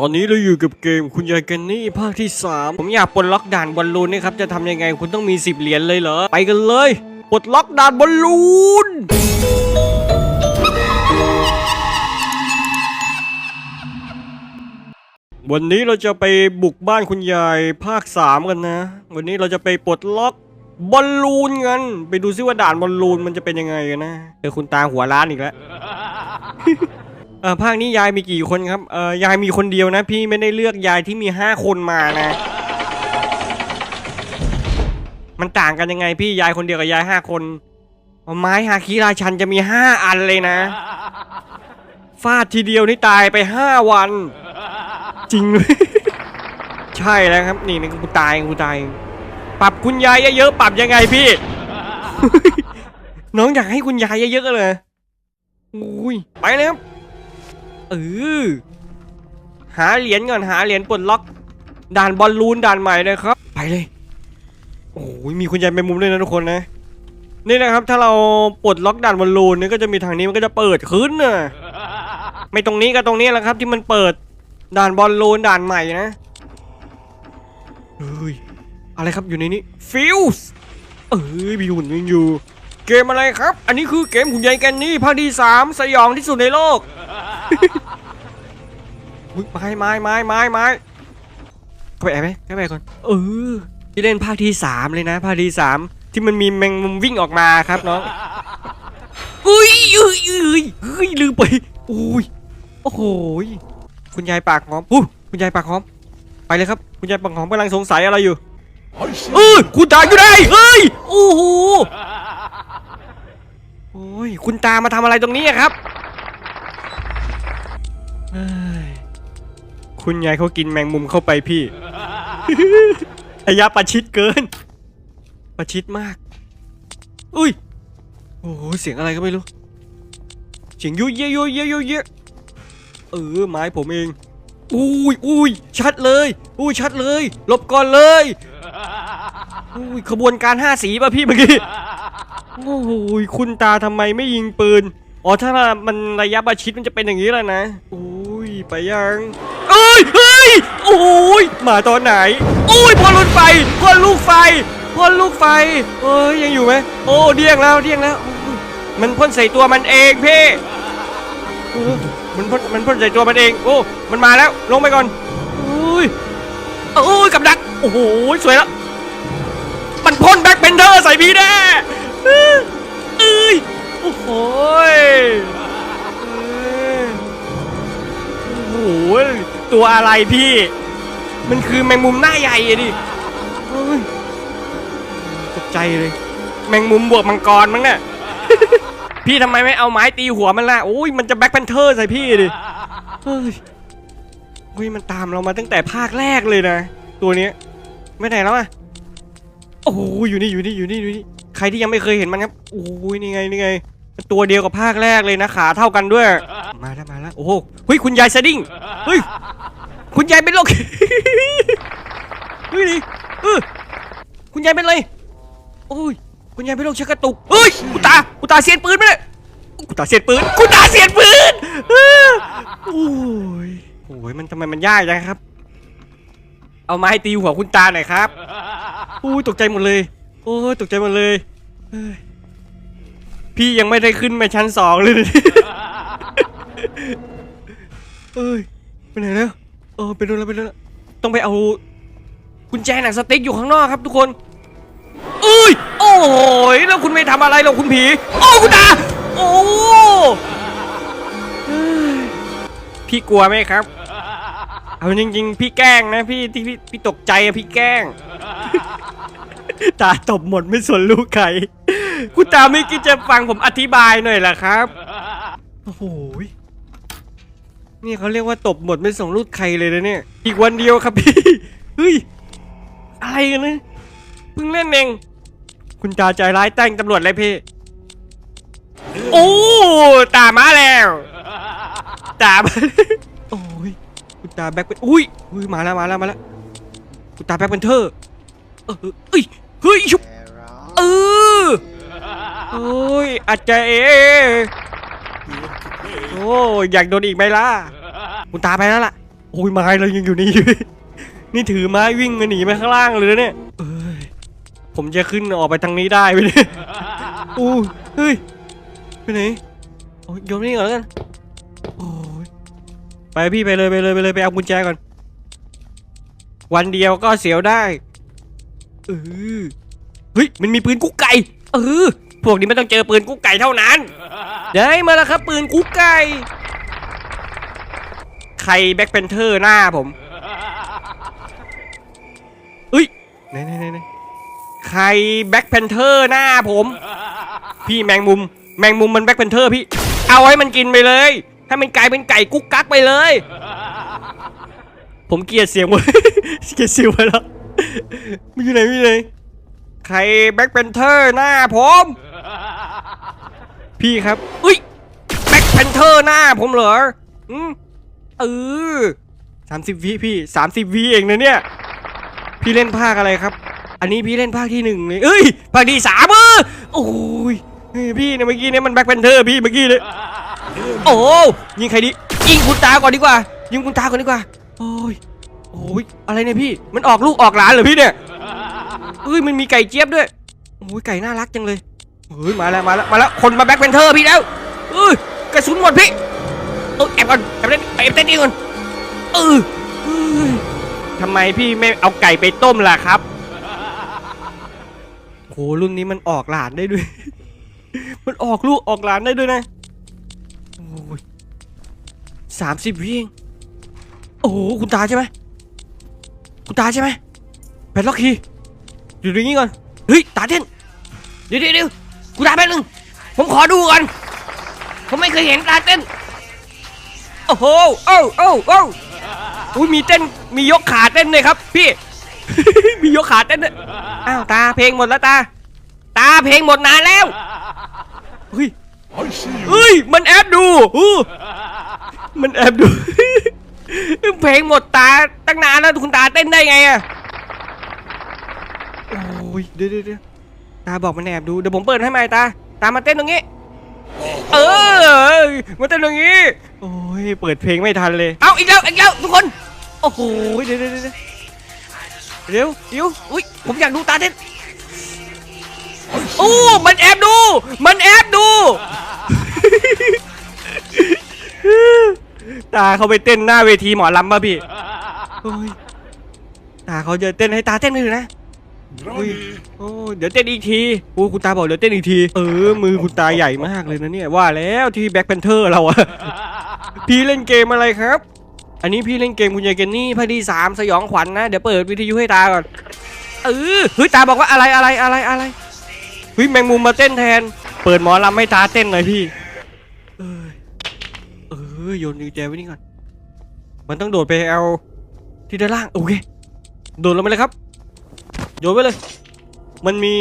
ตอนนี้เราอยู่กับเกมคุณยายแกนนี่ภาคที่ 3 ผมอยากปลดล็อกด่านบอลลูนนะครับ จะทำยังไงคุณต้องมี 10 เหรียญเลยเหรอ ไปกันเลย ปลดล็อกด่านบอลลูน วันนี้เราจะไปบุกบ้านคุณยายภาค 3 กันนะ วันนี้เราจะไปปลดล็อกบอลลูนกัน ไปดูซิว่าด่านบอลลูนมันจะเป็นยังไงกันนะเจอคุณตาหัวล้านอีกแล้ว เออภาคนี้ยายมีกี่คนครับเออยายมีคนเดียวนะ พี่ไม่ได้เลือกยายที่มีห้าคนมานะ มันต่างกันยังไงพี่ยายคนเดียวกับยายห้าคนไม้ฮาคิราชันจะมีห้าอันเลยนะฟาดทีเดียวนี่ตายไปห้าวัน จริงเลยใช่แล้วครับ นี่นี่กูตายกูตาย ปรับคุณยายเยอะๆปรับยังไงพี่ น้องอยากให้คุณยายเยอะๆเลยอุ้ยไปเลยครับ เออหาเหรียญก่อนหาเหรียญปลดล็อก ด่านบอลลูนด่านใหม่เลยครับ ไปเลย โอ้ยมีคุณยายไปมุมด้วยนะทุกคนนะ นี่นะครับ ถ้าเราปลดล็อกด่านบอลลูนนี่ก็จะมีทางนี้มันก็จะเปิดขึ้นน่ะไม่ตรงนี้ก็ตรงนี้แหละครับ ที่มันเปิดด่านบอลลูนด่านใหม่นะเฮ้ยอะไรครับอยู่ในนี้ฟิวส์เอ้ยมีหุ่นยังอยู่ เกมอะไรครับ อันนี้คือเกมหุ่นใหญ่แกนนี่ภาคที่สามสยองที่สุดในโลก อุ๊ยไม้ไม้ไม้ไม้ไม้เข้าไปแอบไหมเข้าไปก่อนเออที่เล่นภาคที่สามเลยนะ ภาคที่สามที่มันมีแมงมุมวิ่งออกมาครับน้องอุ้ยอุ้ยอุ้ยเฮ้ยลืมไปอุ้ยโอ้โหยคุณยายปากหอมอู้คุณยายปากหอม ไปเลยครับ คุณยายปากหอมกำลังสงสัยอะไรอยู่เออคุณตาอยู่ไหนเฮ้ยโอ้โหโอ้ยคุณตามาทำอะไรตรงนี้อะครับเอ้ย คุณยายเขากินแมงมุมเข้าไปพี่ระยะประชิดเกิน ประชิดมาก อุ้ย โอ้โห เสียงอะไรก็ไม่รู้ เสียงยุยเยยยุยเยยยุยเยเออไม้ผมเอง อุ้ยอุ้ยชัดเลย อุ้ยชัดเลย ลบก่อนเลยอุ้ยขบวนการห้าสีป่ะพี่เมื่อกี้ โอ้โหคุณตาทำไมไม่ยิงปืน อ๋อถ้ามันระยะประชิดมันจะเป็นอย่างนี้แหละนะอุ้ย ไปยังเอ้ยเฮ้ยโอ้ยมาตอนไหนโอ้ยพ่อรถไฟพ่อลูกไฟพ่อลูกไฟเอ้ยยังอยู่ไหมโอ้เดี้ยงแล้วเดี้ยงแล้ว มันพ่นใส่ตัวมันเองพี่มันพ่นมันพ่นใส่ตัวมันเองโอ้มันมาแล้วลงไปก่อนอุ้ยโอ้ยกับดักโอ้โหสวยแล้วมันพ่นแบ็คเพนเทอร์ใส่พี่แน่เอ้ยโอ้โห หยตัวอะไรพี่ มันคือแมงมุมหน้าใหญ่อะดิตกใจเลย แมงมุมบวกมังกรมั้งเนี่ยพี่ทำไมไม่เอาไม้ตีหัวมันล่ะโอ้ยมันจะแบ็คแพนเทอร์ใส่พี่ดิเฮ้ยเฮ้ยมันตามเรามาตั้งแต่ภาคแรกเลยนะ ตัวนี้ไม่ไหนแล้วอะโอ้โหอยู่นี่อยู่นี่อยู่นี่อยู่นี่ใครที่ยังไม่เคยเห็นมันครับโอ้ยนี่ไงนี่ไง ตัวเดียวกับภาคแรกเลยนะขาเท่ากันด้วย มาแล้วมาแล้วโอ้โหเฮ้ยคุณยายสดิ้งเฮ้ยคุณยายเป็นโรคเฮ้ยดิเออคุณยายเป็นอะไรโอ้ยคุณยายเป็นโรคชักกระตุกเฮ้ยคุตาคุตาเสียนปืนไหมเนี่ยคุตาเสียนปืนคุตาเสียนปืนโอ้ยโอ้ยมันทำไมมันยากจังครับ เอาไม้ตีหัวคุณตาหน่อยครับโอ้ยตกใจหมดเลย โอ้ยตกใจหมดเลยเฮ้ย พี่ยังไม่ได้ขึ้นไปชั้นสองเลย เอ้ยไปไหนแล้วเออไปดูนแล้วไปดูนแล้วต้องไปเอากุญแจหนังสติ๊กอยู่ข้างนอกครับทุกคนเอ้ยโอ้ยแล้วคุณไม่ทำอะไรหรอกคุณผี โอ้คุณตาโอ้เฮ้ยพี่กลัวไหมครับ เอาจริง ๆ พี่แกล้งนะพี่ที่พี่พี่ตกใจอะพี่แกล้งตาตบหมดไม่สนลูกใคร คุณตาไม่คิดจะฟังผมอธิบายหน่อยเหรอครับ โอ้โหยนี่เขาเรียกว่าตบหมดไม่ส่งลูกใครเลยนะเนี่ย อีกวันเดียวครับพี่ เฮ้ย อะไรกันนะเพิ่งเล่นเอง คุณตาใจร้ายแต่งตำรวจเลยพี่ โอ้ตามาแล้วตามาโอ้ยคุณตาแบ็คเป็นอุ้ยอุ้ยมาแล้วมาแล้วมาแล้วคุณตาแบ็คเป็นเธอร์เออเอ้ยเฮ้ยชุบเออโอุ้ยอาจจะเอโอ้ยอยากโดนอีกไหมล่ะคุณตาไปแล้วล่ะโอ้ยไม้เรายังอยู่นี่ นี่ถือไม้วิ่งมาหนีมาข้างล่างเลยเนี่ยผมจะขึ้นออกไปทางนี้ได้ไหมเนี่ยอู้เฮ้ยไปไหนโอ้ยโยนนี่ก่อนแล้วกันโอ้ยไปพี่ไปเลยไปเลยไปเลยไปเอากุญแจก่อน วันเดียวก็เสียวได้เออเฮ้ยมันมีปืนกุ๊กไก่เออ วกนี้ไม่ต้องเจอปืนกุ๊กไก่เท่านั้น ได้มาแล้วครับปืนกุ๊กไก่ ใครแบ็คเพนเทอร์หน้าผมเอ้ยไหนไหนไหนไหนใครแบ็คเพนเทอร์หน้าผม พี่แมงมุม แมงมุมมันแบ็คเพนเทอร์พี่ เอาให้มันกินไปเลยให้มันกลายเป็นไก่กุ๊กกักไปเลย ผมเกลียดเสียงมันเกลียดเสิวไปแล้วมันอยู่ไหนมันอยู่ไหนใครแบ็คเพนเทอร์หน้าผม พี่ครับ อุ้ยแบ็คแพนเทอร์หน้าผมเหรออืมเออสามสิบวิพี่สามสิบวิเองนะเนี่ย พี่เล่นภาคอะไรครับ อันนี้พี่เล่นภาคที่หนึ่งเลยเอ้ยภาคที่สามเออโอ้ยเฮ้ยพี่เนี่ยเมื่อกี้เนี่ยมันแบ็คแพนเทอร์พี่เมื่อกี้เลยโอ้ยิงใครดียิงคุณตาก่อนดีกว่า ยิงคุณตาก่อนดีกว่าโอ้ยโอ้ยอะไรเนี่ยพี่มันออกลูกออกหลานเหรอพี่เนี่ยเอ้ยมันมีไก่เจี๊ยบด้วยโอ้ยไก่น่ารักจังเลย เฮ้ยมาแล้วมาแล้วมาแล้วคนมาแบ็คแพนเทอร์พี่แล้วเอ้ยกระสุนหมดพี่เออแอบก่อนแอบเล่นแอบเต้นดีก่อนเออเฮ้ยทำไมพี่ไม่เอาไก่ไปต้มล่ะครับโหรุ่นนี้มันออกหลานได้ด้วย มันออกลูกออกหลานได้ด้วยนะโอ้ยสามสิบวิเองโอ้โหคุณตาใช่ไหมคุณตาใช่ไหมแพนล็อกคีอยู่ตรงนี้ก่อนเฮ้ยตาเต้นเดี๋ยวเดี๋ยวเดี๋ยว กูตาแป๊บนึง ผมขอดูก่อน ผมไม่เคยเห็นตาเต้น โอ้โห โอ้โอ้โอ้อุ้ยมีเต้น มียกขาเต้นเลยครับ พี่ มียกขาเต้นด้วยอ้าวตาเพลงหมดแล้วตา ตาเพลงหมดนานแล้วเฮ้ยเฮ้ย มันแอบดูอู้มันแอบดู เพลงหมดตาตั้งนานแล้วคุณตาเต้นได้ไงอะโอ้ยเดี๋ยวเดี๋ยวเดี๋ยว ตาบอกมันแอบดูเดี๋ยวผมเปิดให้ใหม่ตา ตามมาเต้นตรงนี้ เออมาเต้นตรงนี้ โอ้ยเปิดเพลงไม่ทันเลย เอาอีกแล้วอีกแล้วทุกคน โอ้โหเดี๋ยวเดี๋ยวเดี๋ยวเดี๋ยวเดี๋ยวอุ้ยผมอยากดูตาเต้นโอ้มันแอบดู มันแอบดู ตาเขาไปเต้นหน้าเวทีหมอลำป่ะพี่โอ้ยตาเขาจะเต้นให้ตาเต้นไม่ถึงนะ Ronnie. โอ้เดี๋ยวเต้นอีกทีโอ้คุณตาบอกเดี๋ยวเต้นอีกที เออ มือคุณตาใหญ่มากเลยนะเนี่ย ว่าแล้วที่แบ็คแพนเทอร์เราอะ พี่เล่นเกมอะไรครับ อันนี้พี่เล่นเกมคุณยายเกนนี่พอดีสามสยองขวัญนะเดี๋ยวเปิดวิทยุให้ตาก่อน เออ เฮ้ยตาบอกว่าอะไรอะไรอะไรอะไรเฮ้ยแมงมุมมาเต้นแทน เปิดหมอลำให้ตาเต้นหน่อยพี่ เออเออโยนกุญแจไว้นี่ก่อน มันต้องโดดไปเอาที่ด้านล่างโอเค โดดลงไปเลยครับ โยนไว้เลย มันมี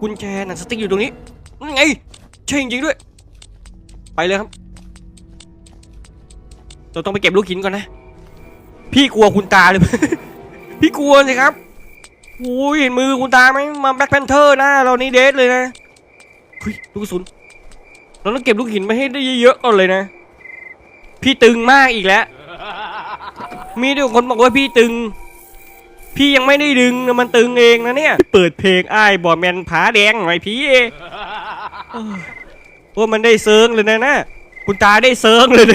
กุญแจหนังสติ๊กอยู่ตรงนี้ไงใช่จริงๆด้วย ไปเลยครับ เราต้องไปเก็บลูกหินก่อนนะ พี่กลัวคุณตาเลย พี่กลัวสิครับโอ้ยเห็นมือคุณตาไหมมาแบ็คแพนเทอร์น้าเรานี่เดทเลยนะเฮ้ยลูกกระสุนเราต้องเก็บลูกหินมาให้ได้เยอะๆก่อนเลยนะ พี่ตึงมากอีกแล้ว มีเดี๋ยวคนบอกว่าพี่ตึง พี่ยังไม่ได้ดึงนะมันตึงเองนะเนี่ย เปิดเพลงไอ้บอแมนผาแดงหน่อยพี่เออว่ามันได้เซิร์งเลยนะนะคุณตาได้เซิร์งเลย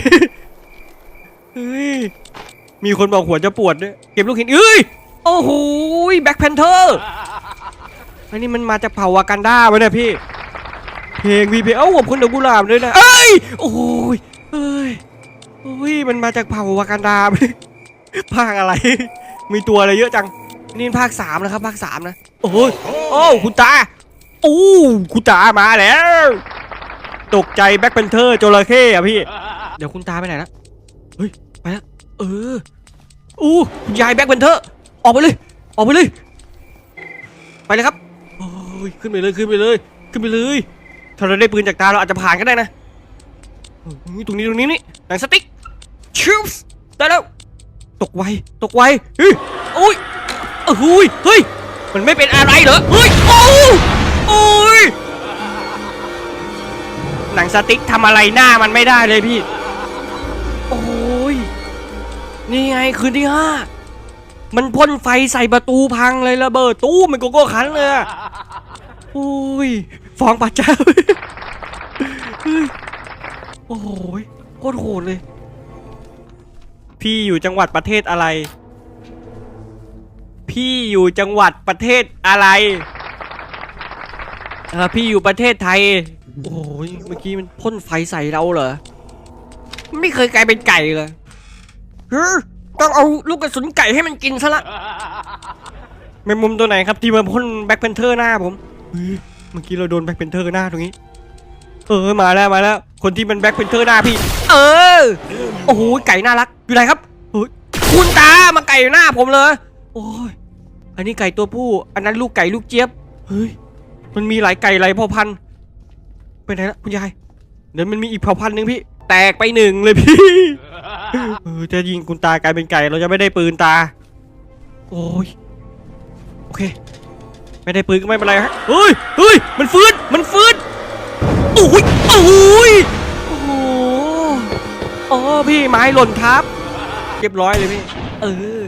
เฮ้ยมีคนบอกหัวจะปวดด้วยเก็บลูกหินเอ้ยโอ้โหแบ็คแพนเทอร์อันนี้มันมาจากเผ่าวากันดาวะเนี่ยพี่ เพลงวีเพลงเอ้าขอบคุณดอกกุหลาบด้วยนะเอ้ยโอ้ยเอ้ยโอ้ยมันมาจากเผ่าวากันดาภาคอะไร มีตัวอะไรเยอะจัง นี่ภาคสามนะครับภาคสามนะ โอ้ยโอ้คุณตาโอ้คุณตามาแล้ว ตกใจแบ็คแพนเทอร์จระเข้อะพี่ เดี๋ยวคุณตาไปไหนละเฮ้ย ไปแล้ว เอออู้คุณยายแบ็คแพนเทอร์ ออกไปเลย ออกไปเลย ไปเลยครับ โอ้ย ขึ้นไปเลย ขึ้นไปเลย ขึ้นไปเลย ถ้าเราได้ปืนจากตาเราอาจจะผ่านก็ได้นะเฮ้ยตรงนี้ตรงนี้นี่หนังสติ๊กชิวส์ได้แล้ว ตกไวตกไวเฮ้ยโอ้ยเอ้ยเฮ้ยเฮ้ยมันไม่เป็นอะไรเหรอเฮ้ยโอ้โอ้ยหนังสติ๊กทำอะไรหน้ามันไม่ได้เลยพี่ โอ้ยนนี่ไงคืนที่ห้ามันพ่นไฟใส่ประตูพังเลยระเบิดตู้มันโกโก้คันเลยอะโอ้ยฟ้องพระเจ้าเฮ้ยโอ้โหยโคตรโหดเลย พี่อยู่จังหวัดประเทศอะไร พี่อยู่จังหวัดประเทศอะไรเออพี่อยู่ประเทศไทย โอ้ยเมื่อกี้มันพ่นไฟใส่เราเหรอ ไม่เคยกลายเป็นไก่เลยฮ้ยต้องเอาลูกกระสุนไก่ให้มันกินซะละแมงมุมตัวไหนครับที่มาพ่นแบ็คเพนเทอร์หน้าผม เมื่อกี้เราโดนแบ็คเพนเทอร์หน้าตรงนี้ เออมาแล้วมาแล้ว คนที่เป็นแบ็คเพนเทอร์หน้าพี่ เออ โอ้โหไก่น่ารักอยู่ไหนครับเฮ้ยคุณตามาไก่หน้าผมเลยโอ้ยอันนี้ไก่ตัวผู้ อันนั้นลูกไก่ลูกเจี๊ยบเฮ้ยมันมีหลายไก่หลายเผ่าพันธุ์ไปไหนละคุณยายเดี๋ยวมันมีอีกเผ่าพันธุ์หนึ่งพี่ แตกไปหนึ่งเลยพี่เออจะยิงคุณตากลายเป็นไก่เราจะไม่ได้ปืนตา โอ้ยโอเค ไม่ได้ปืนก็ไม่เป็นไรฮะเฮ้ยเฮ้ยมันฟื้นมันฟื้น อ้ยโอ้ยโอ้โอ้พี่ไม้หล่นครับ เรียบร้อยเลยพี่ เออ